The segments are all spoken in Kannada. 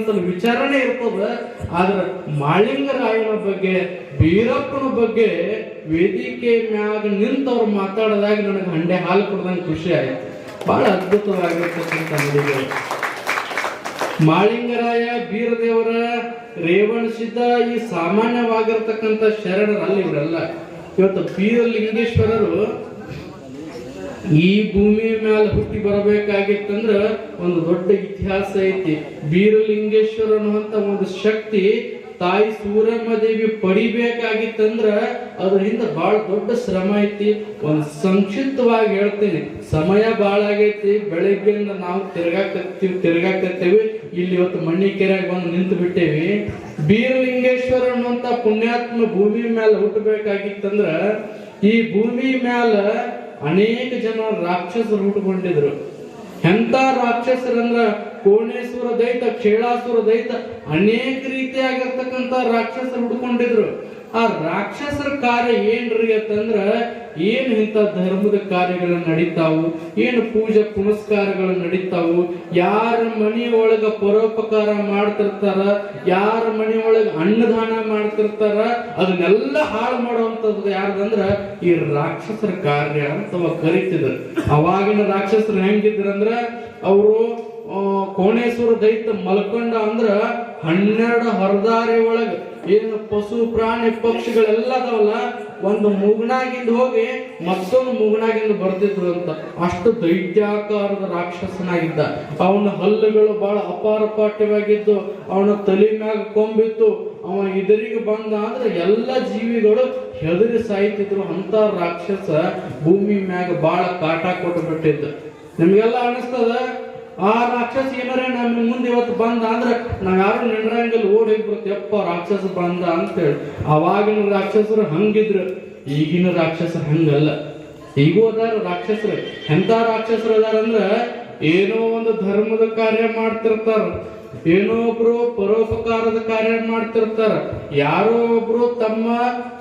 ವಿಚಾರಣೆ ಇರ್ತದ. ಆದ್ರ ಮಾಳಿಂಗರಾಯನ ಬಗ್ಗೆ, ಬೀರಪ್ಪನ ಬಗ್ಗೆ ವೇದಿಕೆ ಮ್ಯಾಗ ನಿಂತವ್ರು ಮಾತಾಡದಾಗ ನನಗೆ ಹಂಡೆ ಹಾಲು ಕೊಡ್ದಂಗೆ ಖುಷಿ ಆಯ್ತು. ಬಹಳ ಅದ್ಭುತವಾಗಿರ್ತಕ್ಕಂಥ ನುಡಿಗಳು. ಮಾಳಿಂಗರಾಯ, ಬೀರದೇವರ ರೇವಣಿಸಿದ ಈ ಸಾಮಾನ್ಯವಾಗಿರ್ತಕ್ಕಂಥ ಶರಣರಲ್ಲ ಇವರೆಲ್ಲ. ಇವತ್ತು ಬೀರಲಿಂಗೇಶ್ವರರು ಈ ಭೂಮಿ ಮೇಲೆ ಹುಟ್ಟಿ ಬರಬೇಕಾಗಿತ್ತಂದ್ರ ಒಂದು ದೊಡ್ಡ ಇತಿಹಾಸ ಐತಿ. ಬೀರಲಿಂಗೇಶ್ವರ ಅನ್ನುವಂತ ಒಂದು ಶಕ್ತಿ ತಾಯಿ ಸೂರಮ್ಮ ದೇವಿ ಪಡಿಬೇಕಾಗಿತ್ತಂದ್ರ ಅದ್ರ ಹಿಂದೆ ಬಹಳ ದೊಡ್ಡ ಶ್ರಮ ಐತಿ. ಒಂದು ಸಂಕ್ಷಿಪ್ತವಾಗಿ ಹೇಳ್ತೇನೆ. ಸಮಯ ಬಹಳ ಆಗೈತಿ. ಬೆಳಗ್ಗೆಯಿಂದ ನಾವು ತಿರ್ಗಾಕತ್ತೀವಿ ತಿರ್ಗಾಕತ್ತೀವಿ. ಇಲ್ಲಿ ಇವತ್ತು ಮಣ್ಣಿಕೆರೆಗೆ ಬಂದು ನಿಂತು ಬಿಟ್ಟೇವಿ. ಬೀರಲಿಂಗೇಶ್ವರ ಅನ್ನುವಂತ ಪುಣ್ಯಾತ್ಮ ಭೂಮಿ ಮೇಲೆ ಹುಟ್ಟಬೇಕಾಗಿತ್ತಂದ್ರ ಈ ಭೂಮಿ ಮ್ಯಾಲ ಅನೇಕ ಜನ ರಾಕ್ಷಸರು ಹುಟ್ಟುಕೊಂಡಿದ್ರು ಎಂತ ರಾಕ್ಷಸರಂದ್ರ ಕೋಣೇಶ್ವರ ದೈತ ಕ್ಷೇಳಾಸುರ ದೈತ ಅನೇಕ ರೀತಿಯಾಗಿರ್ತಕ್ಕಂಥ ರಾಕ್ಷಸರು ಹುಡ್ಕೊಂಡಿದ್ರು ಆ ರಾಕ್ಷಸರ ಕಾರ್ಯ ಏನ್ರಿ ಅಂತಂದ್ರ ಏನ್ ಇಂಥ ಧರ್ಮದ ಕಾರ್ಯಗಳು ನಡೀತಾವು? ಏನು ಪೂಜೆ ಪುನಸ್ಕಾರಗಳು ನಡೀತಾವು? ಯಾರ ಮನೆಯೊಳಗ ಪರೋಪಕಾರ ಮಾಡ್ತಿರ್ತಾರ? ಯಾರ ಮನೆಯೊಳಗ ಅನ್ನದಾನ ಮಾಡ್ತಿರ್ತಾರ? ಅದನ್ನೆಲ್ಲ ಹಾಳು ಮಾಡುವಂತದ್ದು ಯಾರ್ದಂದ್ರ ಈ ರಾಕ್ಷಸರ ಕಾರ್ಯ ಅಂತ ಕರಿತಿದ್ರು. ಅವಾಗಿನ ರಾಕ್ಷಸರು ಹೆಂಗಿದ್ರಂದ್ರ ಅವರು ಕೋಣೇಶ್ವರ ದೈತ್ಯ ಮಲ್ಕೊಂಡ ಅಂದ್ರ ಹನ್ನೆರಡು ಹೊರದಾರಿ ಒಳಗ ಏನು ಪಶು, ಪ್ರಾಣಿ ಪಕ್ಷಿಗಳೆಲ್ಲ ಅದಾವಲ್ಲ ಒಂದು ಮೂಗನಾಗಿಂದ ಹೋಗಿ ಮತ್ತೊಂದು ಮೂಗನಾಗಿಂದ ಬರ್ತಿದ್ರು ಅಂತ. ಅಷ್ಟು ದೈತ್ಯಾಕಾರದ ರಾಕ್ಷಸನಾಗಿದ್ದ. ಅವನ ಹಲ್ಲುಗಳು ಬಹಳ ಅಪಾರಪಾಟ್ಯವಾಗಿದ್ದು ಅವನ ತಲೆ ಮ್ಯಾಗ ಕೊಂಬಿತ್ತು. ಅವ ಇದರಿಗೆ ಬಂದ ಅಂದ್ರೆ ಎಲ್ಲ ಜೀವಿಗಳು ಹೆದರಿ ಸಾಯ್ತಿದ್ರು. ಅಂತ ರಾಕ್ಷಸ ಭೂಮಿ ಮ್ಯಾಗ ಬಹಳ ಕಾಟ ಕೊಟ್ಟು ಬಿಟ್ಟಿದ್ದ ನಿಮ್ಗೆಲ್ಲ ಅನಿಸ್ತದ? ಆ ರಾಕ್ಷಸ ಏನಾರೇ ನಮ್ಮ ಮುಂದೆ ಇವತ್ತು ಬಂದ ಅಂದ್ರೆ ನಾವ್ ಯಾರು ನಿಂಡ್ರಂಗಲ್ಲಿ ಓಡಿ ಯಪ್ಪ ರಾಕ್ಷಸ ಬಂದ ಅಂತೇಳಿ ಅವಾಗಿನ ರಾಕ್ಷಸರು ಹಂಗಿದ್ರು. ಈಗಿನ ರಾಕ್ಷಸ ಹಂಗಲ್ಲ. ಈಗೂ ಅದಾರ ರಾಕ್ಷಸರು. ಎಂಥ ರಾಕ್ಷಸರು ಅದಾರ ಅಂದ್ರ ಏನೋ ಒಂದು ಧರ್ಮದ ಕಾರ್ಯ ಮಾಡ್ತಿರ್ತಾರ. ಏನೋ ಒಬ್ರು ಪರೋಪಕಾರದ ಕಾರ್ಯ ಮಾಡ್ತಿರ್ತಾರ. ಯಾರೋ ಒಬ್ರು ತಮ್ಮ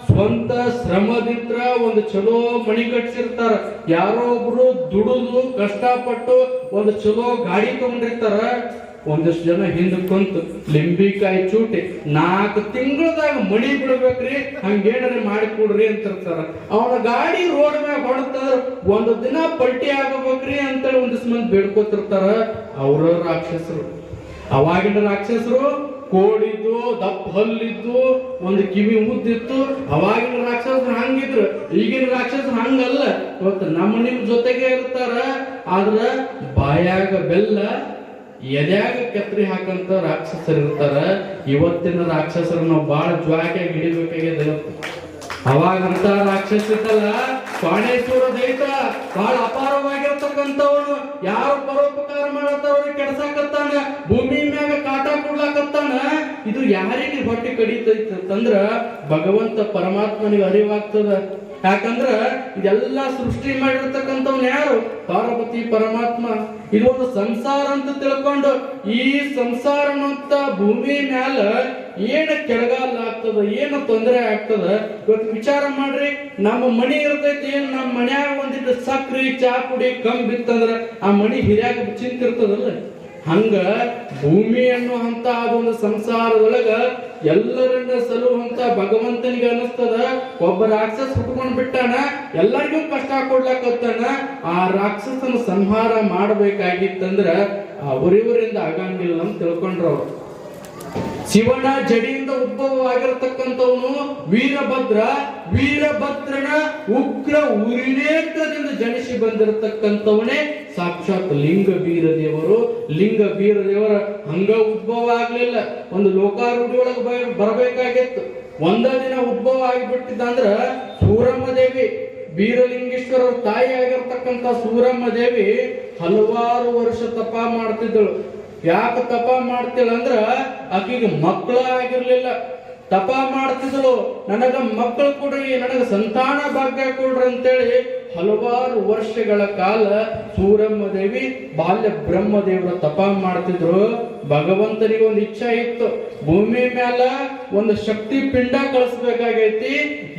ಸ್ವಂತ ಶ್ರಮದಿಂದ ಒಂದು ಚಲೋ ಮಣಿ ಕಟ್ಸಿರ್ತಾರ. ಯಾರೋ ಒಬ್ರು ದುಡಿದು, ಕಷ್ಟಪಟ್ಟು ಒಂದು ಚಲೋ ಗಾಡಿ ತಗೊಂಡಿರ್ತಾರ. ಒಂದಷ್ಟು ಜನ ಹಿಂದೆ ಕುಂತು ಲಿಂಬಿಕಾಯಿ ಚೂಟಿ ನಾಲ್ಕು ತಿಂಗಳದಾಗ ಮಳಿ ಬಿಡ್ಬೇಕ್ರಿ ಹಂಗೇನಾರ ಮಾಡಿ ಕೊಡ್ರಿ ಅಂತಿರ್ತಾರ. ಅವನ ಗಾಡಿ ರೋಡ್ ಮ್ಯಾಗ ಹೊಡ್ತಾರ, ಒಂದು ದಿನ ಪಲ್ಟಿ ಆಗಬೇಕ್ರಿ ಅಂತೇಳಿ ಒಂದಿಷ್ಟು ಮಂದಿ ಬೇಡ್ಕೋತಿರ್ತಾರ. ಅವ್ರ ರಾಕ್ಷಸರು. ಅವಾಗಿನ ರಾಕ್ಷಸರು ಕೋಡಿದ್ದು ದಪ್ಪ ಹಲ್ಲಿದ್ದು, ಒಂದು ಕಿವಿ ಮುದ್ದಿತ್ತು. ಅವಾಗಿನ ರಾಕ್ಷಸರು ಹಂಗಿದ್ರು. ಈಗಿನ ರಾಕ್ಷಸರು ಹಂಗಲ್ಲ. ಇವತ್ತು ನಮ್ಮ ನಿಮ್ ಜೊತೆಗೆ ಇರ್ತಾರ. ಆದ್ರ ಬಾಯಾಗ ಬೆಲ್ಲ ಎದ್ಯಾಗ ಕತ್ರಿ ಹಾಕಂತ ರಾಕ್ಷಸರು ಇರ್ತಾರ, ಇವತ್ತಿನ ರಾಕ್ಷಸರು ನಾವು ಬಾಳ ಜ್ವಾಕಿಯಾಗಿ ಹಿಡಿಬೇಕಾಗಿದೆ ಇವತ್ತು. ಅವಾಗಂತ ರಾಕ್ಷಸ ಇದ್ದಲ್ಲ ಪಾಣೇಶ್ವರ ದೈತ ಬಹಳ ಅಪಾರವಾಗಿರ್ತಕ್ಕಂಥವನು. ಯಾರು ಪರೋಪಕಾರ ಮಾಡತ್ತವ್ರಿಗೆ ಕೆಡ್ಸಾಕತ್ತಾನ ಭೂಮಿ ಮ್ಯಾಗ ಕಾಟ ಕೊಡ್ಲಾಕತ್ತಾನ. ಇದು ಯಾರಿಗೆ ಹೊಟ್ಟೆ ಕಡಿತೈತೆ ಅಂತಂದ್ರ ಭಗವಂತ ಪರಮಾತ್ಮನಿಗೆ ಅರಿವಾಗ್ತದ. ಯಾಕಂದ್ರ ಇದೆಲ್ಲ ಸೃಷ್ಟಿ ಮಾಡಿರ್ತಕ್ಕಂಥವ್ನು ಯಾರು ಪಾರ್ವತಿ ಪರಮಾತ್ಮ, ಇದು ಒಂದು ಸಂಸಾರ ಅಂತ ತಿಳ್ಕೊಂಡು ಈ ಸಂಸಾರ ಅಂತ ಭೂಮಿ ಮ್ಯಾಲ ಏನ ಕೆಳಗಾಲ ಆಗ್ತದ, ಏನು ತೊಂದರೆ ಆಗ್ತದ, ಇವತ್ತು ವಿಚಾರ ಮಾಡ್ರಿ. ನಮ್ಮ ಮಣಿ ಇರ್ತೈತಿ, ಏನ್ ನಮ್ಮ ಮನ್ಯಾಗ ಒಂದಿಟ್ಟು ಸಕ್ರಿ, ಚಾ ಪುಡಿ ಬಿತ್ತಂದ್ರ ಆ ಮಣಿ ಹಿರಿಯಾಗ ಚಿಂತಿರ್ತದಲ್ಲ ಹಂಗ ಭೂಮಿ ಅನ್ನುವಂತ ಅದೊಂದು ಸಂಸಾರದೊಳಗ ಎಲ್ಲರನ್ನ ಸಲುವಂತ ಭಗವಂತನಿಗೆ ಅನಿಸ್ತದ ಒಬ್ಬ ರಾಕ್ಷಸ ಹುಟ್ಕೊಂಡ್ ಬಿಟ್ಟಾನ? ಎಲ್ಲರಿಗೂ ಕಷ್ಟ ಕೊಡ್ಲಾಕತ್ತಾನ ಆ ರಾಕ್ಷಸನ ಸಂಹಾರ ಮಾಡಬೇಕಾಗಿತ್ತಂದ್ರ ಅವರಿವರಿಂದ ಆಗಂಗಿಲ್ಲ ಅಂತ ತಿಳ್ಕೊಂಡ್ರ ಶಿವನ ಜಡಿಯಿಂದ ಉದ್ಭವವಾಗಿರತಕ್ಕಂಥವನು ವೀರಭದ್ರ. ವೀರಭದ್ರನ ಉಗ್ರ ಉರಿನೇತ್ರದಿಂದ ಜನಿಸಿ ಬಂದಿರತಕ್ಕಂಥವನೇ ಸಾಕ್ಷಾತ್ ಲಿಂಗ ಬೀರದೇವರು ಲಿಂಗ ಬೀರದೇವರ ಹಂಗ ಉದ್ಭವ ಆಗ್ಲಿಲ್ಲ. ಒಂದು ಲೋಕಾರೂಢಿ ಒಳಗೆ ಬರಬೇಕಾಗಿತ್ತು. ಒಂದ ದಿನ ಉದ್ಭವ ಆಗಿಬಿಟ್ಟಿದ್ದ ಅಂದ್ರ ಸೂರಮ್ಮ ದೇವಿ ಬೀರಲಿಂಗೇಶ್ವರ ತಾಯಿ ಆಗಿರ್ತಕ್ಕಂಥ ಸೂರಮ್ಮ ದೇವಿ ಹಲವಾರು ವರ್ಷ ತಪ ಮಾಡ್ತಿದ್ದಳು. ಯಾಕೆ ತಪ ಅಂದ್ರ ಆಕಿಗೆ ಮಕ್ಕಳ ಆಗಿರ್ಲಿಲ್ಲ. ತಪ ಮಾಡ್ತಿದ್ಳು ನನಗ ಮಕ್ಕಳು ಕೊಡ್ರಿ, ನನಗ ಸಂತಾನ ಭಾಗ್ಯ ಕೊಡ್ರಿ ಅಂತೇಳಿ ಹಲವಾರು ವರ್ಷಗಳ ಕಾಲ ಸೂರಮ್ಮ ದೇವಿ ಬಾಲ್ಯ ಬ್ರಹ್ಮದೇವರ ತಪ ಮಾಡ್ತಿದ್ರು. ಭಗವಂತನಿಗೆ ಒಂದು ಇಚ್ಛೆ ಇತ್ತು. ಭೂಮಿ ಮ್ಯಾಲ ಒಂದು ಶಕ್ತಿ ಪಿಂಡ ಕಳಿಸ್ಬೇಕಾಗೈತಿ.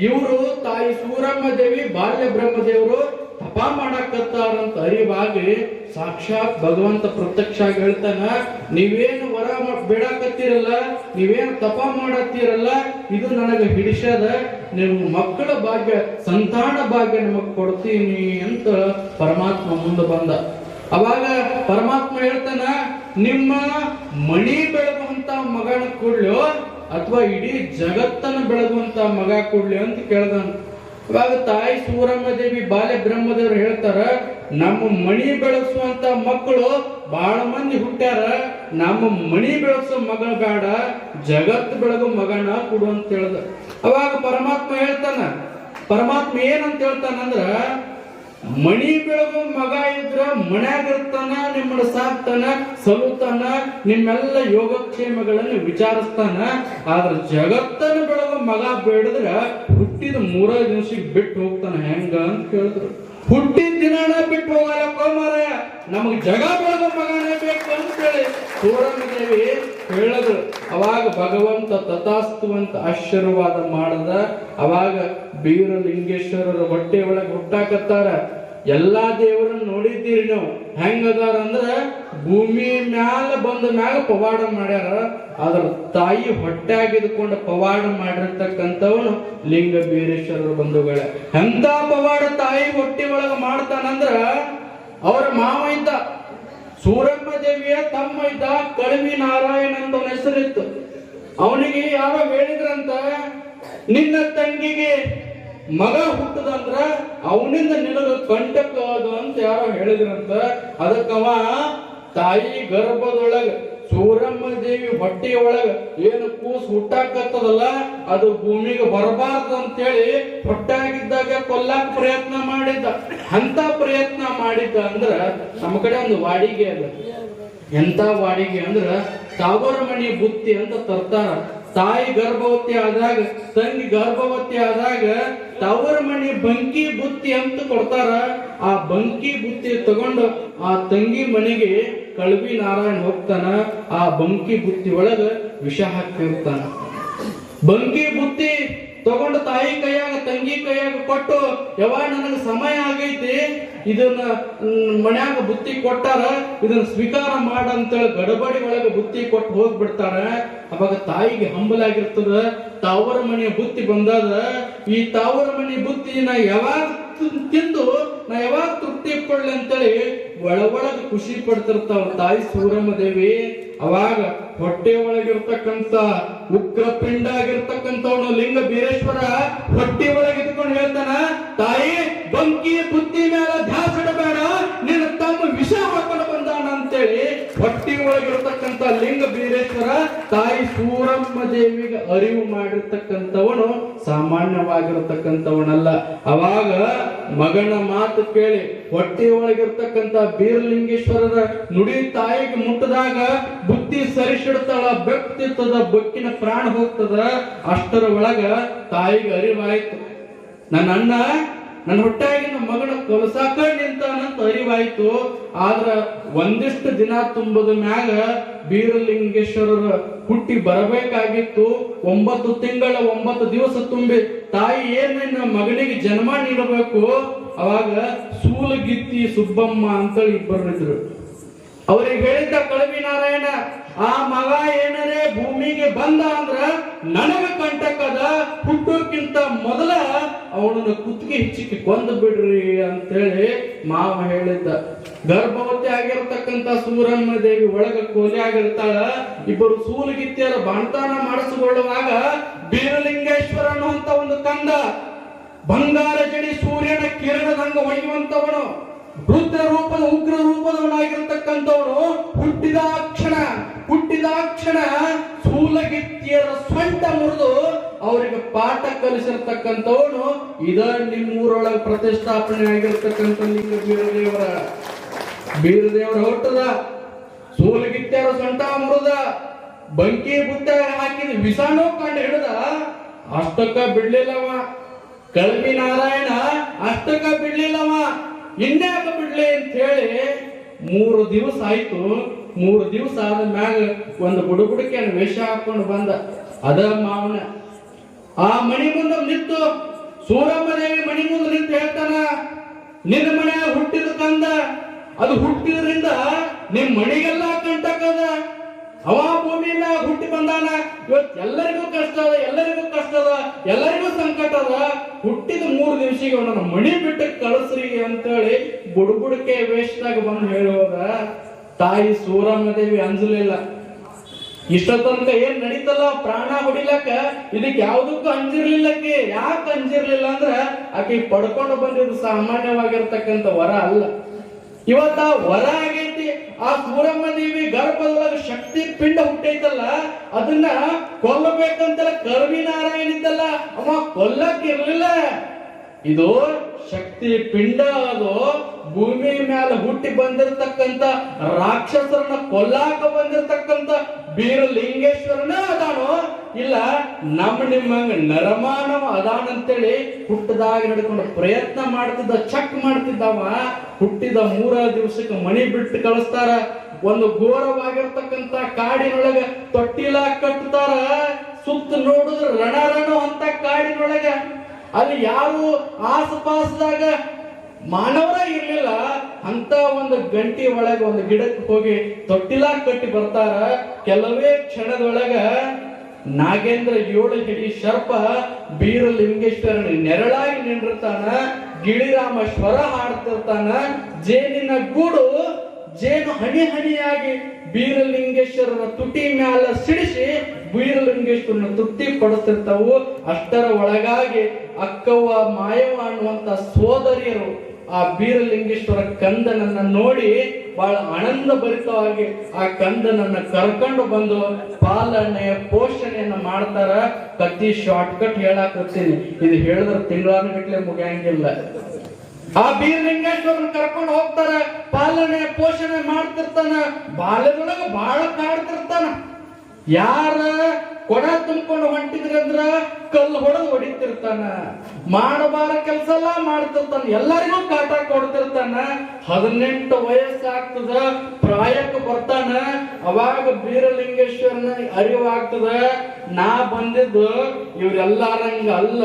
ಇವರು ತಾಯಿ ಸೂರಮ್ಮ ದೇವಿ ಬಾಲ್ಯ ಬ್ರಹ್ಮದೇವರು ತಪ ಮಾಡಕತ್ತಾರಂತ ಅರಿವಾಗಿ ಸಾಕ್ಷಾತ್ ಭಗವಂತ ಪ್ರತ್ಯಕ್ಷ ಹೇಳ್ತಾನ, ನೀವೇನು ವರ ಮ- ಬೇಡಾಕತ್ತೀರಲ್ಲ, ನೀವೇನ್ ತಪ ಮಾಡತ್ತೀರಲ್ಲ, ಇದು ನನಗೆ ಹಿಡಿಸದ ನೀವು ಮಕ್ಕಳ ಭಾಗ್ಯ, ಸಂತಾನ ಭಾಗ್ಯ ನಿಮಗ್ ಕೊಡ್ತೀನಿ ಅಂತ ಪರಮಾತ್ಮ ಮುಂದೆ ಬಂದ. ಅವಾಗ ಪರಮಾತ್ಮ ಹೇಳ್ತಾನ, ನಿಮ್ಮ ಮಣಿ ಬೆಳಗುವಂತ ಮಗನ ಕೊಡ್ಲು ಅಥವಾ ಇಡೀ ಜಗತ್ತನ್ನ ಬೆಳಗುವಂತ ಮಗ ಕೊಡ್ಲಿ ಅಂತ ಕೇಳ್ದಾನ. ಇವಾಗ ತಾಯಿ ಸೂರಮ್ಮ ದೇವಿ, ಬಾಲ್ಯ ಬ್ರಹ್ಮದೇವ್ರು ಹೇಳ್ತಾರ, ನಮ್ಮ ಮಣಿ ಬೆಳೆಸುವಂತ ಮಕ್ಕಳು ಬಹಳ ಮಂದಿ ಹುಟ್ಟ್ಯಾರ ನಮ್ಮ ಮಣಿ ಬೆಳೆಸೋ ಮಗ ಬೇಡ, ಜಗತ್ ಬೆಳಗೋ ಮಗನ ಕೊಡು ಅಂತ ಹೇಳ್ದ. ಅವಾಗ ಪರಮಾತ್ಮ ಹೇಳ್ತಾನ, ಪರಮಾತ್ಮ ಏನಂತ ಹೇಳ್ತಾನಂದ್ರ, ಮಣಿ ಬೆಳಗು ಮಗ ಇದ್ರ ಮನ್ಯಾಗ ಇರ್ತಾನ, ನಿಮ್ಮನ್ನ ಸಾಕ್ತಾನ ಸಲುತಾನ ನಿಮ್ಮೆಲ್ಲ ಯೋಗಕ್ಷೇಮಗಳನ್ನು ವಿಚಾರಿಸ್ತಾನ. ಆದ್ರ ಜಗತ್ತನ್ನ ಬೆಳಗೋ ಮಗ ಬೇಡದ್ರ ಹುಟ್ಟಿದ ಮೂರ ದಿವಸಕ್ಕೆ ಬಿಟ್ಟು ಹೋಗ್ತಾನ. ಹೆಂಗ ಅಂತ ಕೇಳಿದ್ರು. ಹುಟ್ಟಿದ ದಿನಾನ ಬಿಟ್ಟು ಹೋಗಲ್ಲ ಕೋಮಾರ. ನಮಗೆ ಜಗ ಬೆಳೆದ ಮಗನೇ ಬೇಕು ಅಂತೇಳಿ ದೇವಿ ಹೇಳಿದ್ರು ಅವಾಗ ಭಗವಂತ ತಥಾಸ್ತು ಅಂತ ಆಶೀರ್ವಾದ ಮಾಡದ. ಅವಾಗ ಬೀರಲಿಂಗೇಶ್ವರರ ಹೊಟ್ಟೆ ಒಳಗೆ ಹುಟ್ಟಾಕತ್ತಾರ. ಎಲ್ಲಾ ದೇವರನ್ನ ನೋಡಿದ್ದೀರಿ ನೀವು. ಹೆಂಗದಾರ ಅಂದ್ರೆ ಭೂಮಿ ಮ್ಯಾಲ ಬಂದ ಮ್ಯಾಲ ಪವಾಡ ಮಾಡ್ಯಾರ. ಅದ್ರ ತಾಯಿ ಹೊಟ್ಟೆ ಆಗಿದ್ಕೊಂಡು ಪವಾಡ ಮಾಡಿರ್ತಕ್ಕಂಥವನು ಲಿಂಗ ಬೀರೇಶ್ವರರ ಬಂಧುಗಳೇ. ಎಂತ ಪವಾಡ ತಾಯಿ ಹೊಟ್ಟೆ ಒಳಗೆ ಮಾಡ್ತಾನಂದ್ರ ಅವರ ಮಾವ ಇದ್ದ ಸೂರಮ್ಮ ದೇವಿಯ ತಮ್ಮ ಇದ್ದ ಕಳವಿ ನಾರಾಯಣ ಅಂತ ಅವನ ಹೆಸರಿತ್ತು. ಅವನಿಗೆ ಯಾರೋ ಹೇಳಿದ್ರಂತ, ನಿನ್ನ ತಂಗಿಗೆ ಮಗ ಹುಟ್ಟದಂದ್ರ ಅವನಿಂದ ನಿನಗ ಕಂಟಕವಾದ ಅಂತ ಯಾರೋ ಹೇಳಿದ್ರಂತ, ಅದಕ್ಕವ ತಾಯಿ ಗರ್ಭದೊಳಗ, ಸೂರಮ್ಮ ದೇವಿ ಹೊಟ್ಟೆಯ ಒಳಗ ಏನು ಕೂಸು ಹುಟ್ಟಾಕತ್ತದಲ್ಲ, ಅದು ಭೂಮಿಗೆ ಬರಬಾರ್ದು ಅಂತೇಳಿ ಹೊಟ್ಟಾಗಿದ್ದಾಗ ಕೊಲ್ಲಾಕ ಪ್ರಯತ್ನ ಮಾಡಿದ್ದ. ಅಂತ ಪ್ರಯತ್ನ ಮಾಡಿದ್ದ ಅಂದ್ರ ನಮ್ಮ ಕಡೆ ಒಂದು ವಾಡಿಗೆ ಅದ. ಎಂತ ವಾಡಿಗೆ ಅಂದ್ರ ತಾವರ ಮಣಿ ಬುತ್ತಿ ಅಂತ ತರ್ತಾರ. ತಾಯಿ ಗರ್ಭವತಿ ಆದಾಗ, ತಂಗಿ ಗರ್ಭವತಿ ಆದಾಗ ತವರ ಮನೆ ಬಂಕಿ ಬುತ್ತಿ ಅಂತ ಕೊಡ್ತಾರ. ಆ ಬಂಕಿ ಬುತ್ತಿ ತಗೊಂಡು ಆ ತಂಗಿ ಮನೆಗೆ ಕಳವಿ ನಾರಾಯಣ ಹೋಗ್ತಾನ. ಆ ಬಂಕಿ ಬುತ್ತಿ ಒಳಗ ವಿಷ ಹಾಕಿರ್ತಾನ ಬಂಕಿ ಬುತ್ತಿ ತಗೊಂಡು ತಾಯಿ ಕೈಯಾಗ, ತಂಗಿ ಕೈಯಾಗ ಕೊಟ್ಟು ಯಾವಾಗ ನನಗೆ ಸಮಯ ಆಗೈತಿ, ಇದನ್ನ ಮನ್ಯಾಗ ಬುತ್ತಿ ಕೊಟ್ಟಾರ, ಇದನ್ನ ಸ್ವೀಕಾರ ಮಾಡ ಅಂತೇಳಿ ಗಡಬಡಿ ಒಳಗೆ ಬುತ್ತಿ ಕೊಟ್ಟು ಹೋಗ್ಬಿಡ್ತಾರ. ಅವಾಗ ತಾಯಿಗೆ ಹಂಬಲಾಗಿರ್ತದ ತಾವರ ಮನೆಯ ಬುತ್ತಿ ಬಂದದ. ಈ ತಾವರ ಮನೆ ಬುತ್ತಿ ನಾ ಯಾವಾಗ ತಿಂದು, ನಾ ಯಾವಾಗ ತೃಪ್ತಿ ಪಡ್ಲಿ ಅಂತೇಳಿ ಒಳ ಖುಷಿ ಪಡ್ತಿರ್ತಾವ ತಾಯಿ ಸೂರಮ್ಮ ದೇವಿ. ಅವಾಗ ಹೊಟ್ಟೆ ಒಳಗಿರ್ತಕ್ಕಂತ ಉಗ್ರ ಪಿಂಡ ಆಗಿರ್ತಕ್ಕಂಥವನು ಲಿಂಗ ಬೀರೇಶ್ವರ ಹೊಟ್ಟೆ ಒಳಗಿದ್ಕೊಂಡು ಹೇಳ್ತಾನ, ತಾಯಿ, ಬಂಕಿ ಬುದ್ಧಿ ಮೇಲೆ ಧ್ಯಾಸ ಇಡಬೇಡ, ನಿನ್ನ ತಮ್ಮ ವಿಷ ಹಾಕೊಂಡು ಬಂದಾನ ಅಂತೇಳಿ ಹೊಟ್ಟೆ ಒಳಗಿರ್ತಕ್ಕಂತ ಲಿಂಗ ಬೀರೇಶ್ವರ ತಾಯಿ ಸೂರಮ್ಮ ದೇವಿಗೆ ಅರಿವು ಮಾಡಿರ್ತಕ್ಕಂಥವನು ಸಾಮಾನ್ಯವಾಗಿರ್ತಕ್ಕಂಥವನಲ್ಲ. ಅವಾಗ ಮಗನ ಮಾತು ಕೇಳಿ ಹೊಟ್ಟೆ ಒಳಗಿರ್ತಕ್ಕಂಥ ಬೀರಲಿಂಗೇಶ್ವರರ ನುಡಿ ತಾಯಿಗೆ ಮುಟ್ಟದಾಗ ಬುದ್ಧಿ ಸರಿಸಿಡ್ತಾಳ ಬೆಕ್ತಿರ್ತದ ಬಕ್ಕಿನ ಪ್ರಾಣ ಹೋಗ್ತದ, ಅಷ್ಟರ ಒಳಗ ತಾಯಿಗೆ ಅರಿವಾಯ್ತು. ನನ್ನ ಅಣ್ಣ ನನ್ನ ಹುಟ್ಟಾಗಿನ ಮಗಳ ಕೊಲಸಾಕ ನಿಂತಾನಂತ ಅರಿವಾಯ್ತು. ಆದ್ರ ಒಂದಿಷ್ಟು ದಿನ ತುಂಬದ ಮ್ಯಾಗ ಬೀರಲಿಂಗೇಶ್ವರರ ಹುಟ್ಟಿ ಬರಬೇಕಾಗಿತ್ತು. ಒಂಬತ್ತು ತಿಂಗಳ ಒಂಬತ್ತು ದಿವಸ ತುಂಬಿ ತಾಯಿ ಏನ್ ನಿನ್ನ ಮಗನಿಗೆ ಜನ್ಮ ನೀಡಬೇಕು? ಅವಾಗ ಸೂಲಗಿತ್ತಿ ಸುಬ್ಬಮ್ಮ ಅಂತೇಳಿ ಇಬ್ಬರು ಇದ್ರು. ಅವ್ರಿಗೆ ಹೇಳಿದ್ದ ಕಳವಿ ನಾರಾಯಣ ಆ ಮಗ ಏನರೆ ಭೂಮಿಗೆ ಬಂದ ಅಂದ್ರ ನನಗ ಕಂಟಕದ ಹುಟ್ಟೋಕ್ಕಿಂತ ಮೊದಲ ಅವನನ್ನ ಕುತ್ತಿಗೆ ಹೆಚ್ಚಿಕ್ಕಿ ಕೊಂದು ಬಿಡ್ರಿ ಅಂತೇಳಿ ಮಾವ ಹೇಳಿದ್ದ. ಗರ್ಭವತಿ ಆಗಿರತಕ್ಕಂತ ಸೂರಮ್ಮ ದೇವಿ ಒಳಗ ಕೋಲಿ ಆಗಿರ್ತಾಳ. ಇಬ್ಬರು ಸೂಲಗಿತ್ತಿಯರ ಬಾಣ್ತಾನ ಮಾಡಿಸಿಕೊಳ್ಳುವಾಗ ಬೀರಲಿಂಗೇಶ್ವರ ಅನ್ನುವಂತ ಒಂದು ಕಂದ ಬಂಗಾರ ಜಡಿ ಸೂರ್ಯನ ಕಿರಣದಂಗ ಒಯ್ಯುವಂತವನು. ರುದ್ರ ರೂಪದ ಉಗ್ರ ರೂಪದವನಾಗಿರತಕ್ಕಂಥವನು ಹುಟ್ಟಿದ ಕ್ಷಣ ಹುಟ್ಟಿದ ಕ್ಷಣ ಸೂಲಗಿತ್ತಿಯರ ಸ್ವಂಟ ಮುರಿದು ಅವರಿಗೆ ಪಾಠ ಕಲಿಸಿರ್ತಕ್ಕಂಥವನು. ಇದ ನಿಮ್ಮೂರೊಳಗೆ ಪ್ರತಿಷ್ಠಾಪನೆ ಆಗಿರ್ತಕ್ಕಂಥ ಲಿಂಗ ಬೀರದೇವರ. ಬೀರದೇವರ ಹೊಟ್ಟದ, ಸೂಲಗಿತ್ತಿಯರ ಸ್ವಂಟ ಮುರಿದ, ಬಂಕಿ ಬುಟ್ಟ ಹಾಕಿದ ವಿಷಾಣು ಕಂಡು ಹಿಡಿದ, ಅಷ್ಟಕ್ಕ ಬಿಡ್ಲಿಲ್ಲವ. ಕಲ್ಮಿ ನಾರಾಯಣ ಅಷ್ಟಕ್ಕ ಬಿಡ್ಲಿಲ್ಲವ. ಇನ್ಯಾಕ ಬಿಡ್ಲಿ ಅಂತ ಹೇಳಿ ಮೂರು ದಿವಸ ಆಯ್ತು. ಮೂರು ದಿವಸ ಆದ ಮ್ಯಾಗ ಒಂದು ಬುಡುಬುಡುಕೆ ವೇಷ ಹಾಕೊಂಡು ಬಂದ. ಅದ ಮಾವನ. ಆ ಮಣಿ ಮುಂದೆ ನಿಂತು ಸೂರಮ್ಮ ದೇವಿ ಮಣಿ ಮುಂದೆ ನಿಂತು ಹೇಳ್ತಾನ, ನಿನ್ನ ಮನೆಯ ಹುಟ್ಟಿದ ಕಂದ, ಅದು ಹುಟ್ಟಿದ್ರಿಂದ ನಿಮ್ ಮಣಿಗೆಲ್ಲ ಕಂಟಕದ. ಅವ ಭೂಮಿ ಮ್ಯಾಗ ಹುಟ್ಟಿ ಬಂದಾನ? ಇವತ್ತು ಎಲ್ಲರಿಗೂ ಕಷ್ಟ ಅದ, ಎಲ್ಲರಿಗೂ ಕಷ್ಟ ಅದ, ಎಲ್ಲರಿಗೂ ಸಂಕಟ ಅದ. ಹುಟ್ಟಿದ ಮೂರು ದಿವಸಿಗೆ ಅವನನ್ನ ಮಣಿ ಬಿಟ್ಟು ಕಳಿಸ್ರಿ ಅಂತೇಳಿ ಬುಡ್ಬುಡಕೆ ವೇಷದಾಗ ಬಂದು ಹೇಳುವಾಗ, ತಾಯಿ ಸೂರಮ್ಮ ದೇವಿ ಅಂಜಲಿಲ್ಲ ಇಷ್ಟತನಕ ಏನ್ ನಡೀತಲ್ಲ? ಪ್ರಾಣ ಹೊಡಿಲಕ್ಕ? ಇದಕ್ಕೆ ಯಾವ್ದಕ್ಕೂ ಅಂಜಿರ್ಲಿಲ್ಲಕ್ಕೆ ಯಾಕೆ ಅಂಜಿರ್ಲಿಲ್ಲ ಅಂದ್ರ, ಆಕೆ ಪಡ್ಕೊಂಡು ಬಂದಿದ್ದು ಸಾಮಾನ್ಯವಾಗಿರ್ತಕ್ಕಂಥ ವರ ಅಲ್ಲ. ಇವತ್ತ ವರ ಆಗೈತಿ ಆ ಸೂರಮ್ಮ ದೇವಿ ಗರ್ಭದೊಳಗ ಶಕ್ತಿ ಪಿಂಡ ಹುಟ್ಟೈತಲ್ಲ, ಅದನ್ನ ಕೊಲ್ಲಬೇಕಂತಲ್ಲ ಕರ್ವಿ ನಾರಾಯಣ ಇದ್ದಲ್ಲ, ಅವ ಕೊಲ್ಲಕ್ ಇರ್ಲಿಲ್ಲ. ಇದು ಶಕ್ತಿ ಪಿಂಡ ಅದು. ಭೂಮಿ ಮೇಲೆ ಹುಟ್ಟಿ ಬಂದಿರತಕ್ಕಂತ ರಾಕ್ಷಸರನ್ನ ಕೊಲ್ಲಾಕ ಬಂದಿರತಕ್ಕಂತ ಬೀರಲಿಂಗೇಶ್ವರನ ಅದಾನೋ. ಇಲ್ಲ, ನಮ್ಮ ನಿಮ್ಮಂಗ ನರಮಾನವ ಅದಾನಂತೇಳಿ ಹುಟ್ಟದಾಗ ನಡ್ಕೊಂಡು ಪ್ರಯತ್ನ ಮಾಡ್ತಿದ್ದ, ಚಕ್ ಮಾಡ್ತಿದ್ದವ. ಹುಟ್ಟಿದ ಮೂರ ದಿವಸಕ್ಕೆ ಮಣಿ ಬಿಟ್ಟು ಕಳಿಸ್ತಾರ. ಒಂದು ಘೋರವಾಗಿರ್ತಕ್ಕಂತ ಕಾಡಿನೊಳಗ ತೊಟ್ಟಿಲ ಕಟ್ಟುತ್ತಾರ ಸುತ್ತ ನೋಡಿದ್ರೆ ರಣ ಅಂತ ಕಾಡಿನೊಳಗ ಅಲ್ಲಿ ಯಾರು ಆಸಪಾಸದಾಗ ಮಾನವರ ಇರ್ಲಿಲ್ಲ, ಅಂತ ಒಂದು ಗಂಟಿ ಒಳಗೆ ಒಂದು ಗಿಡಕ್ಕೆ ಹೋಗಿ ತೊಟ್ಟಿಲ ಕಟ್ಟಿ ಬರ್ತಾರ. ಕೆಲವೇ ಕ್ಷಣದೊಳಗ ನಾಗೇಂದ್ರ ಏಳು ಹಿಡಿ ಸರ್ಪ ಬೀರಲಿಂಗೇಶ್ವರನ ನೆರಳಾಗಿ ನಿಂಡಿರ್ತಾನ, ಗಿಳಿರಾಮ ಸ್ವರ ಹಾಡ್ತಿರ್ತಾನ, ಜೇನಿನ ಗೂಡು ಜೇನು ಹನಿ ಹನಿಯಾಗಿ ಬೀರಲಿಂಗೇಶ್ವರನ ತುಟಿ ಮ್ಯಾಲ ಸಿಡಿಸಿ ಬೀರಲಿಂಗೇಶ್ವರನ ತೃಪ್ತಿ ಪಡಿಸ್ತಿರ್ತಾವು ಅಷ್ಟರ ಒಳಗಾಗಿ ಅಕ್ಕವ್ವ ಮಾಯವ ಅನ್ನುವಂತ ಸೋದರಿಯರು ಆ ಬೀರಲಿಂಗೇಶ್ವರ ಕಂದನನ್ನ ನೋಡಿ ಬಹಳ ಆನಂದ ಭರಿತವಾಗಿ ಆ ಕಂದನನ್ನ ಕರ್ಕೊಂಡು ಬಂದು ಪಾಲನೆ ಪೋಷಣೆಯನ್ನ ಮಾಡ್ತಾರ. ಕತ್ತಿ ಶಾರ್ಟ್ ಕಟ್ ಹೋಗ್ತೀನಿ. ಇದು ಹೇಳಿದ್ರೆ ತಿಂಗಳಾನುಗಟ್ಲೆ ಮುಗಿಯಂಗಿಲ್ಲ. ಆ ಬೀರಲಿಂಗೇಶ್ವರನ್ ಕರ್ಕೊಂಡು ಹೋಗ್ತಾರೆ. ಪಾಲನೆ, ಪೋಷಣೆ ಮಾಡ್ತಿರ್ತಾನ. ಬಾಲ್ಯದೊಳಗ ಬಹಳ ಕಾಡ್ತಿರ್ತಾನ. ಯಾರ ಕೊಡ ತುಂಬಿಕೊಂಡು ಹೊಂಟಿದ್ರಂದ್ರ ಕಲ್ಲು ಹೊಡೆದು ಹೊಡಿತಿರ್ತಾನ. ಮಾಡಬಾರ ಕೆಲಸ ಎಲ್ಲ ಮಾಡ್ತಿರ್ತಾನ. ಎಲ್ಲರಿಗೂ ಕಾಟ ಕೊಡ್ತಿರ್ತಾನ. ಹದಿನೆಂಟು ವಯಸ್ಸಾಗ್ತದ. ಪ್ರಾಯಕ್ಕೆ ಬರ್ತಾನ. ಅವಾಗ ಬೀರಲಿಂಗೇಶ್ವರನ ಅರಿವಾಗ್ತದ. ನಾ ಬಂದಿದ್ದು ಇವ್ರೆಲ್ಲಾರಂಗ ಅಲ್ಲ.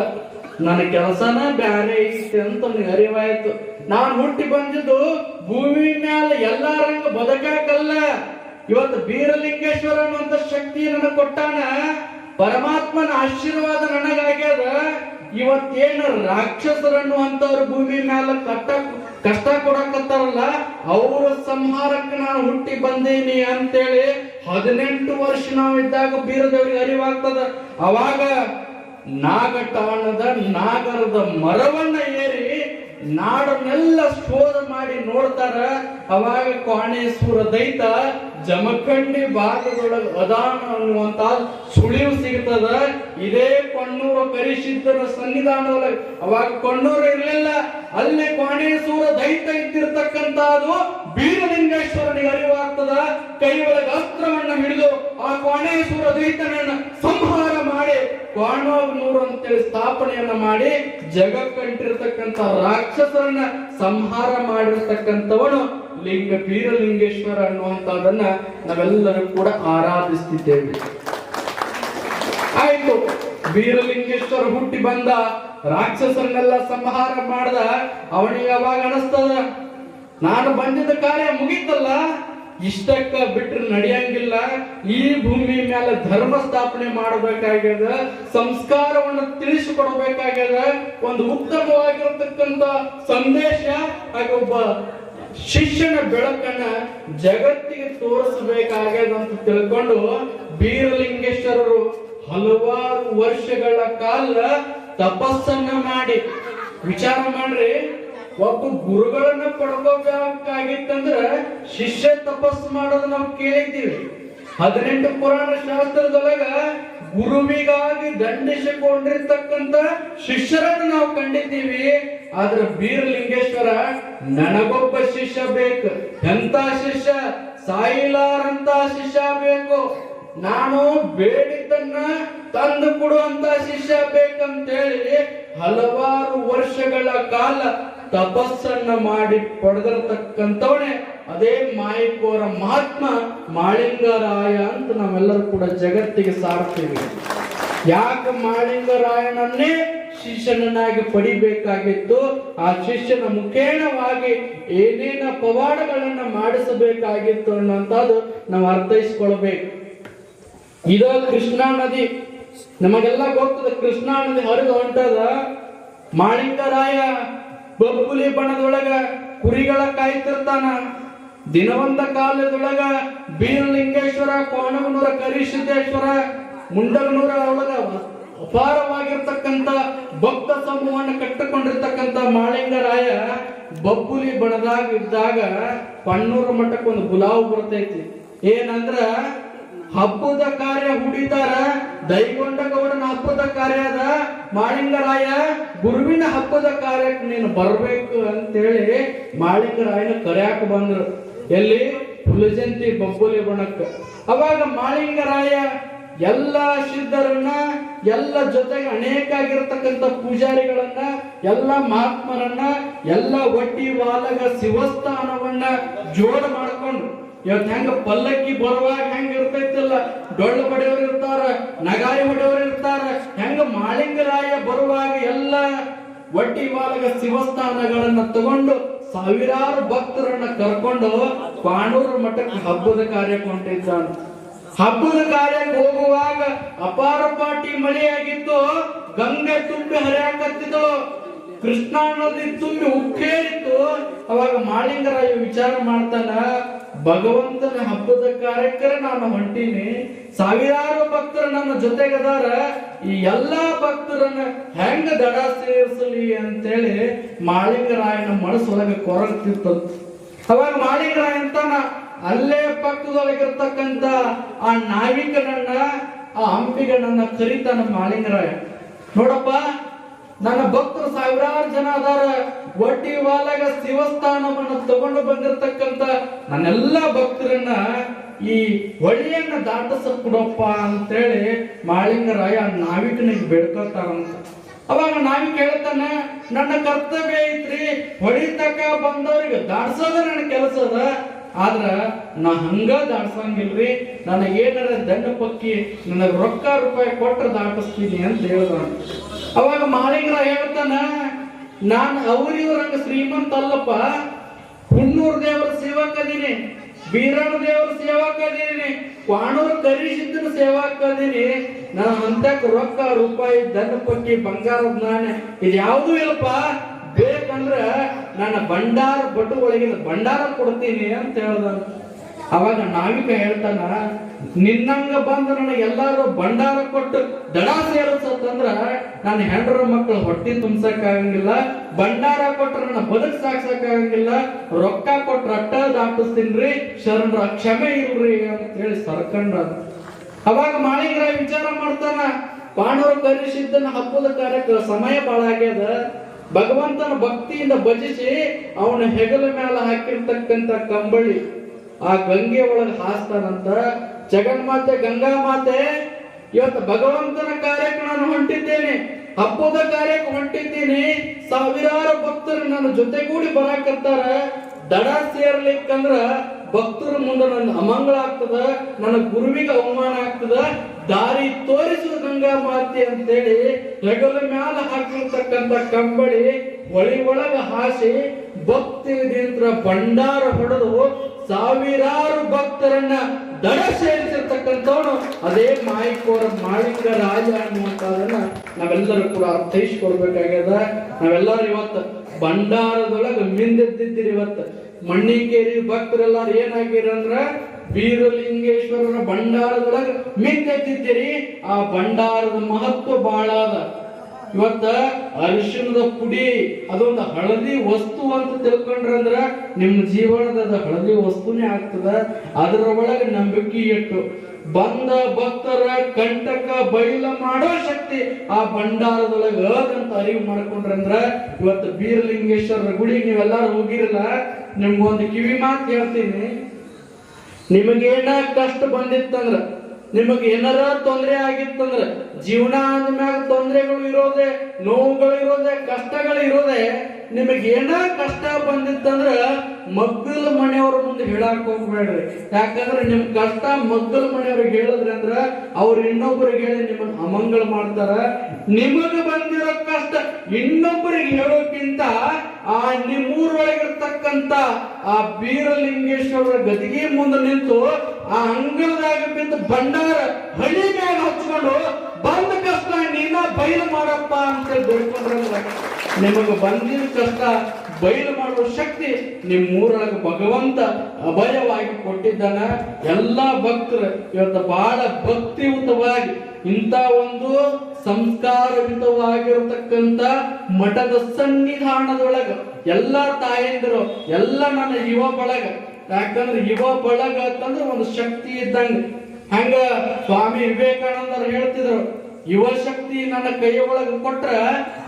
ನನ್ನ ಕೆಲಸನ ಬ್ಯಾರೆ ಐತಿ ಅಂತ ಅರಿವಾಯ್ತು. ನಾನ್ ಹುಟ್ಟಿ ಬಂದಿದ್ದು ಭೂಮಿ ಮ್ಯಾಲ ಎಲ್ಲಾರಂಗ ಬದುಕಾಕಲ್ಲ. ಇವತ್ತು ಬೀರಲಿಂಗೇಶ್ವರ ಅನ್ನುವಂತ ಶಕ್ತಿ ನನಗೆ ಕೊಟ್ಟಾನ. ಪರಮಾತ್ಮನ ಆಶೀರ್ವಾದ ನನಗಾಗ್ಯದ ಇವತ್ತೇನು ರಾಕ್ಷಸರನ್ನುವಂತವ್ರು ಭೂಮಿ ಮ್ಯಾಲ ಕಟ್ಟ, ಕಷ್ಟ ಕೊಡಕತ್ತಾರಲ್ಲ, ಅವರ ಸಂಹಾರಕ್ಕೆ ನಾನು ಹುಟ್ಟಿ ಬಂದೇನಿ ಅಂತೇಳಿ ಹದಿನೆಂಟು ವರ್ಷ ನಾವಿದ್ದಾಗ ಬೀರದೇವ್ರಿಗೆ ಅರಿವಾಗ್ತದ. ಅವಾಗ ನಾಗಟಾಣದ ನಾಗರದ ಮರವನ್ನ ಏರಿ ನಾಡನ್ನೆಲ್ಲ ಶೋಧ ಮಾಡಿ ನೋಡ್ತಾರ. ಅವಾಗ ಕೋಣೇಶ್ವರ ದೈತ ಜಮಖಂಡಿ ಭಾಗದೊಳಗ ಅದಾನ ಅನ್ನುವಂತ ಸುಳಿವು ಸಿಗ್ತದ. ಇದೇ ಕೊಣ್ಣೂರ ಕರಿಸಿದ್ದರ ಸನ್ನಿಧಾನದೊಳಗೆ ಅವಾಗ ಕೊಣ್ಣೂರು ಇರ್ಲಿಲ್ಲ. ಅಲ್ಲೇ ಕೋಣೇಶ್ವರ ದೈತ ಇದ್ದಿರ್ತಕ್ಕಂಥದ್ದು ಬೀರಲಿಂಗೇಶ್ವರನಿಗೆ ಅರಿವಾಗ್ತದ ಕೈ ಒಳಗೆ ಅಸ್ತ್ರವನ್ನ ಹಿಡಿದು ಆ ಕೋಣೇಶ್ವರ ದೈತನನ್ನ ಸಂಹಾರ ಮಾಡಿ ಕೋಣನೂರು ಅಂತೇಳಿ ಸ್ಥಾಪನೆಯನ್ನ ಮಾಡಿ, ಜಗಕ್ಕಂಟಿರ್ತಕ್ಕಂಥ ರಾಕ್ಷಸರನ್ನ ಸಂಹಾರ ಮಾಡಿರ್ತಕ್ಕಂಥವನು ಲಿಂಗ ಬೀರಲಿಂಗೇಶ್ವರ ಅನ್ನುವಂಥದ್ದನ್ನ ನಾವೆಲ್ಲರೂ ಕೂಡ ಆರಾಧಿಸ್ತಿದ್ದೇವೆ. ಆಯ್ತು ಬೀರಲಿಂಗೇಶ್ವರ ಹುಟ್ಟಿ ಬಂದ, ರಾಕ್ಷಸರನ್ನೆಲ್ಲ ಸಂಹಾರ ಮಾಡ್ದ, ಅವನಿಗೆ ಯಾವಾಗ ಅನಿಸ್ತದ? ನಾನು ಬಂದಿದ್ದ ಕಾರ್ಯ ಮುಗೀತಲ್ಲ? ಇಷ್ಟಕ್ಕ ಬಿಟ್ರೆ ನಡೆಯಂಗಿಲ್ಲ. ಈ ಭೂಮಿ ಮೇಲೆ ಧರ್ಮ ಸ್ಥಾಪನೆ ಮಾಡಬೇಕಾಗ್ಯದ, ಸಂಸ್ಕಾರವನ್ನು ತಿಳಿಸಿಕೊಡಬೇಕಾಗ್ಯದ, ಒಂದು ಉತ್ತಮವಾಗಿರತಕ್ಕಂತ ಸಂದೇಶ ಹಾಗೆ ಒಬ್ಬ ಶಿಷ್ಯನ ಬೆಳಕನ್ನ ಜಗತ್ತಿಗೆ ತೋರಿಸಬೇಕಾಗ್ಯದ ಅಂತ ತಿಳ್ಕೊಂಡು ಬೀರಲಿಂಗೇಶ್ವರರು ಹಲವಾರು ವರ್ಷಗಳ ಕಾಲ ತಪಸ್ಸನ್ನ ಮಾಡಿ. ವಿಚಾರ ಮಾಡ್ರಿ. ಒಬ್ಬ ಗುರುಗಳನ್ನ ಪಡ್ಕೋಬೇಕಾಗಿತ್ತಂದ್ರ ಶಿಷ್ಯ ತಪಸ್ಸು ಮಾಡೋದು ನಾವು ಕೇಳಿದ್ದೀವಿ. ಹದಿನೆಂಟು ಪುರಾಣ ಶಾಸ್ತ್ರದೊಳಗ ಗುರುವಿಗಾಗಿ ದಂಡಿಸಿಕೊಂಡಿರ್ತಕ್ಕಂತ ಶಿಷ್ಯರನ್ನು ನಾವು ಕಂಡಿದ್ದೀವಿ. ಆದ್ರೆ ಬೀರಲಿಂಗೇಶ್ವರ, ನನಗೊಬ್ಬ ಶಿಷ್ಯ ಬೇಕು, ಎಂತ ಶಿಷ್ಯ, ಸಾಯಿಲಾರಂತ ಶಿಷ್ಯ ಬೇಕು, ನಾನು ಬೇಡಿದ್ದನ್ನ ತಂದು ಕೊಡುವಂತ ಶಿಷ್ಯ ಬೇಕಂತೇಳಿ ಹಲವಾರು ವರ್ಷಗಳ ಕಾಲ ತಪಸ್ಸನ್ನ ಮಾಡಿ ಪಡೆದಿರತಕ್ಕಂಥವನೇ ಅದೇ ಮಾಯಿಕೋರ ಮಹಾತ್ಮ ಮಾಳಿಂಗರಾಯ ಅಂತ ನಾವೆಲ್ಲರೂ ಕೂಡ ಜಗತ್ತಿಗೆ ಸಾರ್ತೀವಿ. ಯಾಕೆ ಮಾಳಿಂಗರಾಯನನ್ನೇ ಶಿಷ್ಯನನ್ನಾಗಿ ಪಡಿಬೇಕಾಗಿತ್ತು? ಆ ಶಿಷ್ಯನ ಮುಖೇಣವಾಗಿ ಏನೇನ ಪವಾಡಗಳನ್ನ ಮಾಡಿಸಬೇಕಾಗಿತ್ತು ಅನ್ನುವಂಥದ್ದು ನಾವು ಅರ್ಥೈಸ್ಕೊಳ್ಬೇಕು. ಇದ ಕೃಷ್ಣಾ ನದಿ, ನಮಗೆಲ್ಲ ಗೊತ್ತದ ಕೃಷ್ಣಾ ನದಿ ಹರಿದು ಹೊಂಟದ? ಮಾಳಿಂಗರಾಯ ಬಬ್ಬುಲಿ ಬಣದೊಳಗ ಕುರಿಗಳ ಕಾಯ್ತಿರ್ತಾನ ದಿನವಂತ ಕಾಲದೊಳಗ ಬೀರಲಿಂಗೇಶ್ವರ ಕೋಣಗನೂರ ಕರಿಸಿದ್ದೇಶ್ವರ, ಮುಂಡಗನೂರ ಒಳಗ ಅಪಾರವಾಗಿರ್ತಕ್ಕಂಥ ಭಕ್ತ ಸಮೂಹವನ್ನು ಕಟ್ಟಿಕೊಂಡಿರ್ತಕ್ಕಂಥ ಮಾಳಿಂಗರಾಯ ಬಬ್ಬುಲಿ ಬಣದಾಗ ಇದ್ದಾಗ ಪಣ್ಣೂರ ಮಠಕ್ಕೆ ಒಂದು ಗುಲಾವು ಬರ್ತೈತಿ. ಏನಂದ್ರ ಹಬ್ಬದ ಕಾರ್ಯ ಹುಡಿತಾರ ದೈಗೊಂಡ ಗೌಡನ ಹಬ್ಬದ ಕಾರ್ಯ ಅದ? ಮಾಳಿಂಗರಾಯ, ಗುರುವಿನ ಹಬ್ಬದ ಕಾರ್ಯಕ್ಕೆ ನೀನು ಬರ್ಬೇಕು ಅಂತೇಳಿ ಮಾಳಿಂಗರಾಯನ ಕರ್ಯಾಕ ಬಂದ್ರು. ಎಲ್ಲಿ? ಹುಲಜಂತಿ ಬಬ್ಬುಲಿ ಬಣಕ್ಕ ಅವಾಗ ಮಾಳಿಂಗರಾಯ ಎಲ್ಲ ಸಿದ್ಧರನ್ನ, ಎಲ್ಲ ಜೊತೆಗೆ ಅನೇಕ ಆಗಿರತಕ್ಕಂಥ ಪೂಜಾರಿಗಳನ್ನ, ಎಲ್ಲ ಮಹಾತ್ಮರನ್ನ, ಎಲ್ಲ ಒಟ್ಟಿ ವಾಲಗ ಶಿವಸ್ಥಾನವನ್ನ ಜೋಡ ಮಾಡ್ಕೊಂಡು ಇವತ್ತು ಹೆಂಗ ಪಲ್ಲಕ್ಕಿ ಬರುವಾಗ ಹೆಂಗ ಇರ್ತೈತಿಲ್ಲ? ಡೊಳ್ಳು ಬಡಿಯವರು ಇರ್ತಾರ ನಗಾರಿ ಹೊಡೆಯವರು ಇರ್ತಾರ, ಹೆಂಗ ಮಾಳಿಂಗರಾಯ ಬರುವಾಗ ಎಲ್ಲ ಒಟ್ಟಿ ಮಾಲಗ ಶಿವಸ್ಥಾನಗಳನ್ನ ತಗೊಂಡು ಸಾವಿರಾರು ಭಕ್ತರನ್ನ ಕರ್ಕೊಂಡು ಬಾಣೂರು ಮಠಕ್ಕೆ ಹಬ್ಬದ ಕಾರ್ಯಕ್ಕೆ ಹೊಂಟಿದ್ದಾನೆ. ಹಬ್ಬದ ಕಾರ್ಯಕ್ಕೆ ಹೋಗುವಾಗ ಅಪಾರ ಪಾಟಿ ಮಳೆಯಾಗಿತ್ತು. ಗಂಗೆ ತುಂಬಿ ಹರಿಯಾಕತ್ತಿದ್ದಳು ಕೃಷ್ಣಾ ನದಿ ತುಂಬಿ ಉಕ್ಕೇರಿತ್ತು. ಅವಾಗ ಮಾಳಿಂಗರಾಯ ವಿಚಾರ ಮಾಡ್ತಾನ ಭಗವಂತನ ಹಬ್ಬದ ಕಾರ್ಯಕ್ಕೆ ನಾನು ಹೊಂಟೀನಿ. ಸಾವಿರಾರು ಭಕ್ತರು ನನ್ನ ಜೊತೆಗದಾರ. ಈ ಎಲ್ಲಾ ಭಕ್ತರನ್ನ ಹೆಂಗ ದಡ ಸೇರಿಸಲಿ ಅಂತೇಳಿ ಮಾಳಿಂಗರಾಯನ ಮನಸ್ಸೊಳಗೆ ಕೊರಗ್ತಿತ್ತು. ಅವಾಗ ಮಾಳಿಂಗರಾಯ ಅಂತಾನ ಅಲ್ಲೇ ಪಕ್ಕದೊಳಗಿರ್ತಕ್ಕಂತ ಆ ನಾವಿಕನನ್ನ, ಆ ಅಂಬಿಗನನ್ನ ಕರಿತಾನ ಮಾಳಿಂಗರಾಯ ನೋಡಪ್ಪ ನನ್ನ ಭಕ್ತರು ಸಾವಿರಾರು ಜನ ಅದಾರ. ಒಟ್ಟಿ ವಾಲಾಗ ಶಿವಸ್ಥಾನವನ್ನು ತಗೊಂಡು ಬಂದಿರತಕ್ಕಂತ ನನ್ನೆಲ್ಲ ಭಕ್ತರನ್ನ ಈ ಹೊಳಿಯನ್ನ ದಾಟಸಕ್ ಕೊಡಪ್ಪ ಅಂತೇಳಿ ಮಾಳಿಂಗರಾಯ ನಾವಿಕನಿಗೆ ಬೇಡ್ಕೊತಾರಂತ ಅವಾಗ ನಾವಿಕ ಹೇಳ್ತಾನ, ನನ್ನ ಕರ್ತವ್ಯ ಐತ್ರಿ ಹೊಳಿತಕ್ಕ ಬಂದವ್ರಿಗೆ ದಾಟ್ಸೋದ ನನ್ನ ಕೆಲಸ ಅದ. ಆದ್ರ ನಾ ಹಂಗ ದಾಡ್ಸಂಗಿಲ್ರಿ ನನಗೆ ಏನಾರ ದಂಡ ಪಕ್ಕಿ, ನನಗೆ ರೊಕ್ಕ ರೂಪಾಯಿ ಕೊಟ್ಟರೆ ದಾಟಿಸ್ತೀನಿ ಅಂತ ಹೇಳ್ದ ಅವಾಗ ಮಾಲೀಕರ ಹೇಳ್ತಾನ, ನಾನು ಅವ್ರಿವ್ರಂಗ ಶ್ರೀಮಂತ ಅಲ್ಲಪ್ಪ, ಹುಣ್ಣೂರ್ ದೇವರ ಸೇವಕದೀನಿ ಬೀರಣ ದೇವರ ಸೇವಕದೀನಿ ಕ್ವಾಣೂರ್ ಕರಿಸಿದ್ದನ ಸೇವಕದೀನಿ ನಾನು ಅಂತಕ್ಕೆ ರೊಕ್ಕ, ರೂಪಾಯಿ, ದಂಡ ಪಕ್ಕಿ, ಬಂಗಾರದ ನಾಣ್ಯ ಇದು ಇಲ್ಲಪ್ಪ. ಬೇಕಂದ್ರ ನನ್ನ ಭಂಡಾರ ಒಳಗಿನ ಭಂಡಾರ ಕೊಡ್ತೀನಿ ಅಂತ ಹೇಳ್ದ. ಅವಾಗ ನಾವಿಕ ಹೇಳ್ತಾನ, ನಿನ್ನಂಗ ಬಂದು ನನಗೆ ಎಲ್ಲಾರು ಭಂಡಾರ ಕೊಟ್ಟು ದಡ ಸೇರಿಸತ್ತಂದ್ರ ನನ್ನ ಹೆಂಡ್ರ ಮಕ್ಕಳು ಹೊಟ್ಟಿ ತುಂಬಸಕ್ ಆಗಂಗಿಲ್ಲ ಭಂಡಾರ ಕೊಟ್ರ ನನ್ನ ಬದುಕ್ ಸಾಕ್ಸಕ್ ಆಗಂಗಿಲ್ಲ ರೊಕ್ಕ ಕೊಟ್ರ ಅಟ್ಟ ದಾಟಿಸ್ತೀನ್ರಿ ಶರಣರ ಕ್ಷಮೆ ಇಲ್ರಿ ಅಂತ ಹೇಳಿ ಸರ್ಕಂಡ ಅವಾಗ ಮಾಳಿಗರಾಯ ವಿಚಾರ ಮಾಡ್ತಾನ, ಪಾಂಡವರು ಕರೆಸಿದ್ದನ್ನ ಹಬ್ಬದ ಕಾರ್ಯಕ್ಕೆ ಸಮಯ ಬಾಳ ಆಗ್ಯದ. ಭಗವಂತನ ಭಕ್ತಿಯಿಂದ ಭಜಿಸಿ ಅವನ ಹೆಗಲ ಮೇಲೆ ಹಾಕಿರ್ತಕ್ಕಂತ ಕಂಬಳಿ, ಆ ಗಂಗೆ ಒಳಗೆ ಹಾಸ್ತಾನಂತ ಜಗನ್ಮಾತೆ ಗಂಗಾ ಮಾತೆ ಇವತ್ತು ಭಗವಂತನ ಕಾರ್ಯಕ್ಕೆ ನಾನು ಹೊಂಟಿದ್ದೇನೆ, ಹಬ್ಬದ ಕಾರ್ಯಕ್ಕೆ ಹೊಂಟಿದ್ದೀನಿ, ಸಾವಿರಾರು ಭಕ್ತರು ನನ್ನ ಜೊತೆಗೂಡಿ ಬರಾಕತ್ತಾರ ದಡ ಸೇರ್ಲಿಕ್ಕಂದ್ರ ಭಕ್ತರ ಮುಂದೆ ನನ್ನ ಅಮಂಗಳ ಆಗ್ತದ, ನನ್ನ ಗುರುವಿಗೆ ಅವಮಾನ ಆಗ್ತದ, ದಾರಿ ತೋರಿಸುವ ಗಂಗಾ ಮಾತೆ ಅಂತೇಳಿ ಹೆಗಲ ಮ್ಯಾಲ ಹಾಕಿರ್ತಕ್ಕಂಥ ಕಂಬಳಿ ಒಳಿ ಒಳಗ ಹಾಸಿ ಭಕ್ತಿಯಿಂದ ಭಂಡಾರ ಹೊಡೆದು ಸಾವಿರಾರು ಭಕ್ತರನ್ನ ದಡ ಸೇರಿಸಿರ್ತಕ್ಕಂಥವನು ಅದೇ ಮಾಯಿಕೋರ ಮಾಳಿಕ ರಾಜ ಅನ್ನುವಂಥದ್ದನ್ನ ನಾವೆಲ್ಲರೂ ಕೂಡ ಅರ್ಥೈಸ್ಕೊಡ್ಬೇಕಾಗ್ಯದ ನಾವೆಲ್ಲರೂ ಇವತ್ತು ಭಂಡಾರದೊಳಗೆ ಮಿಂದೆದ್ದಿದ್ದೀರಿ ಇವತ್ತು. ಮಣ್ಣಿಕೇರಿ ಭಕ್ತರೆಲ್ಲರೂ ಏನಾಗಿರಂದ್ರ ಬೀರಲಿಂಗೇಶ್ವರನ ಭಂಡಾರದೊಳಗೆ ಮಿಂದೆದ್ದಿದ್ದೀರಿ ಆ ಭಂಡಾರದ ಮಹತ್ವ ಬಹಳ ಅದ. ಇವತ್ತ ಅರಿಶಿಣದ ಪುಡಿ ಅದೊಂದು ಹಳದಿ ವಸ್ತು ಅಂತ ತಿಳ್ಕೊಂಡ್ರಂದ್ರ ನಿಮ್ಮ ಜೀವನದ ಹಳದಿ ವಸ್ತುನೇ ಆಗ್ತದ. ಅದರ ಒಳಗೆ ನಂಬಿಕೆ ಇಟ್ಟು ಬಂದ ಭಕ್ತರ ಕಂಟಕ ಬೈಲ ಮಾಡೋ ಶಕ್ತಿ ಆ ಭಂಡಾರದೊಳಗ ಅಂತ ಅರಿವು ಮಾಡ್ಕೊಂಡ್ರಂದ್ರ ಇವತ್ತು ಬೀರಲಿಂಗೇಶ್ವರ ಗುಡಿಗೆ ನೀವೆಲ್ಲಾರು ಹೋಗಿರಲ್ಲ, ನಿಮ್ಗೊಂದು ಕಿವಿ ಮಾತು ಹೇಳ್ತೀನಿ. ನಿಮಗೇನ ಕಷ್ಟ ಬಂದಿತ್ತಂದ್ರ, ನಿಮಗೆ ಏನಾರ ತೊಂದರೆ ಆಗಿತ್ತಂದ್ರ, ಜೀವನ ಅಂದ್ಮ್ಯಾಗ ತೊಂದರೆಗಳು ಇರೋದೆ, ನೋವುಗಳು ಇರೋದೆ, ಕಷ್ಟಗಳು ಇರೋದೆ ನಿಮಗೆ ಏನ ಕಷ್ಟ ಬಂದಿತ್ತಂದ್ರ ಮಗ್ಗಲ ಮನೆಯವ್ರ ಮುಂದೆ ಹೇಳಕ್ ಹೋಗ್ಬೇಡ್ರಿ. ಯಾಕಂದ್ರೆ ನಿಮ್ ಕಷ್ಟ ಮಗ್ಗಲ ಮನೆಯವ್ರಿಗೆ ಹೇಳಿದ್ರಿ ಅಂದ್ರ ಅವ್ರು ಇನ್ನೊಬ್ಬರಿಗೆ ಹೇಳಿ ನಿಮ್ಮನ್ನ ಅಮಂಗಳ ಮಾಡ್ತಾರ. ನಿಮಗ ಬಂದಿರೋ ಕಷ್ಟ ಇನ್ನೊಬ್ಬರಿಗೆ ಹೇಳೋಕ್ಕಿಂತ ಆ ನಿಮ್ಮೂರೊಳಗಿರ್ತಕ್ಕಂತ ಆ ಬೀರಲಿಂಗೇಶ್ವರ ಗದಿಗೆ ಮುಂದೆ ನಿಂತು ಆ ಅಂಗಳದಾಗ ಬಿದ್ದು ಭಂಡಾರ ಹಳಿ ಮ್ಯಾಗ ಹಚ್ಕೊಂಡು ಬಂದ ಕಷ್ಟ ನೀನ ಬಯಲು ಮಾಡಪ್ಪ ಅಂತ ಬೇಡ್ಕೊಂಡ್ರಂದ್ರ ನಿಮಗೆ ಬಂದಿದ ಕಷ್ಟ ಬಯಲು ಮಾಡುವ ಶಕ್ತಿ ನಿಮ್ಮ ಊರೊಳಗೆ ಭಗವಂತ ಅಭಯವಾಗಿ ಕೊಟ್ಟಿದ್ದಾನೆ. ಎಲ್ಲಾ ಭಕ್ತರು ಇವತ್ತು ಬಹಳ ಭಕ್ತಿಯುತವಾಗಿ ಇಂಥ ಒಂದು ಸಂಸ್ಕಾರಯುತವಾಗಿರತಕ್ಕಂತ ಮಠದ ಸನ್ನಿಧಾನದೊಳಗ ಎಲ್ಲ ತಾಯಂದಿರು, ಎಲ್ಲ ನನ್ನ ಯುವ ಬಳಗ. ಯಾಕಂದ್ರೆ ಯುವ ಬಳಗ ಅಂತಂದ್ರೆ ಒಂದು ಶಕ್ತಿ ಇದ್ದಂಗ. ಹಂಗ ಸ್ವಾಮಿ ವಿವೇಕಾನಂದರು ಹೇಳ್ತಿದ್ರು, ಯುವ ಶಕ್ತಿ ನನ್ನ ಕೈಯ ಒಳಗೆ ಕೊಟ್ರ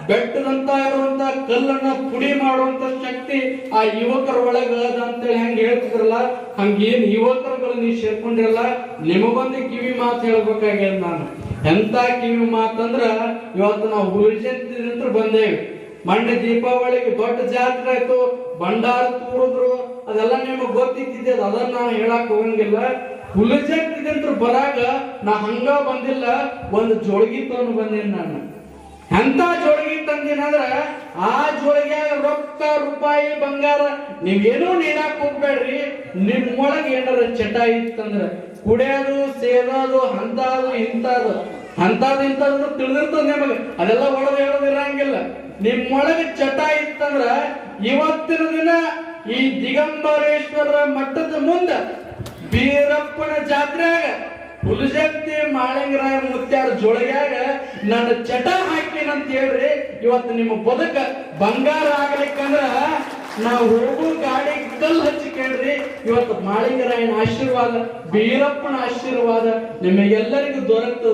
ಬೆಟ್ಟದಂತ ಇರುವಂತ ಕಲ್ಲನ್ನ ಪುಡಿ ಮಾಡುವಂತ ಶಕ್ತಿ ಆ ಯುವಕರ ಒಳಗ ಅದ ಅಂತೇಳಿ ಹಂಗ ಹೇಳ್ತಿದ್ರಲ್ಲ, ಹಂಗೇನ್ ಯುವಕರುಗಳು ನೀವು ಸೇರ್ಕೊಂಡಿರಲ್ಲ, ನಿಮಗೊಂದು ಕಿವಿ ಮಾತು ಹೇಳ್ಬೇಕಾಗ್ಯದ ನಾನು. ಎಂತ ಕಿವಿ ಮಾತಂದ್ರ ಇವತ್ತು ನಾವು ಉಳಿಸಿದ್ರ ಬಂದೇವಿ. ಮಂಡ್ಯ ದೀಪಾವಳಿಗೆ ದೊಡ್ಡ ಜಾತ್ರೆ ಆಯ್ತು, ಭಂಡಾರ ತೂರಿದ್ರು, ಅದೆಲ್ಲ ನಿಮಗೆ ಗೊತ್ತಿದ್ದಿದೆ, ಅದನ್ನ ನಾನು ಹೇಳಕ್ ಹೋಗಂಗಿಲ್ಲ. ಹುಲಿಜಂತ್ರ ಬರಾಗ ನಾ ಹಂಗ ಬಂದಿಲ್ಲ, ಒಂದು ಜೋಳಗಿ ತಂದು ಬಂದೇನಿ ನಾನು. ಎಂತ ಜೋಳಗಿ ತಂದಿನಂದ್ರ ಆ ಜೋಳಿಗೆ ರೊಕ್ಕ ರೂಪಾಯಿ ಬಂಗಾರ, ನೀವೇನೂ ನೀಡಾಕ್ ಹೋಗ್ಬೇಡ್ರಿ ನಿಮ್ಮೊಳಗೆ ಏನಾರ ಚಟ ಇತ್ತಂದ್ರ ಕುಡಿಯೋದು ಸೇರೋದು ಅಂತದು ಇಂಥದ್ದು ಅಂತದು ಇಂಥದ್ದು ತಿಳಿದಿರ್ತದ ನಿಮಗೆ, ಅದೆಲ್ಲ ಒಳಗೆ ಹೇಳೋದಿರಂಗಿಲ್ಲ ಇರಂಗಿಲ್ಲ. ನಿಮ್ಮೊಳಗೆ ಚಟ ಇತ್ತಂದ್ರ ಇವತ್ತಿನ ದಿನ ಈ ದಿಗಂಬರೇಶ್ವರ ಮಠದ ಮುಂದ ಬೀರಪ್ಪನ ಜಾತ್ರೆಯಾಗ ಹುಲಜಂತಿ ಮಾಳಿಂಗರಾಯ ಮುತ್ಯಾರ ಜೋಳಿಗ್ಯಾಗ ನನ್ನ ಚಟ ಹಾಕಿನಂತ ಹೇಳ್ರಿ ಇವತ್ತು ನಿಮ್ಮ ಬದುಕ ಬಂಗಾರ ಆಗ್ಲಿಕ್ಕಂದ್ರ ನಾವು ಹೋಗೋ ಗಾಡಿ ಕಲ್ಲು ಹಚ್ಚಿ ಕೇಳ್ರಿ, ಇವತ್ತು ಮಾಳಿಂಗರಾಯನ ಆಶೀರ್ವಾದ, ಬೀರಪ್ಪನ ಆಶೀರ್ವಾದ ನಿಮಗೆಲ್ಲರಿಗೂ ದೊರಕ್ತದ.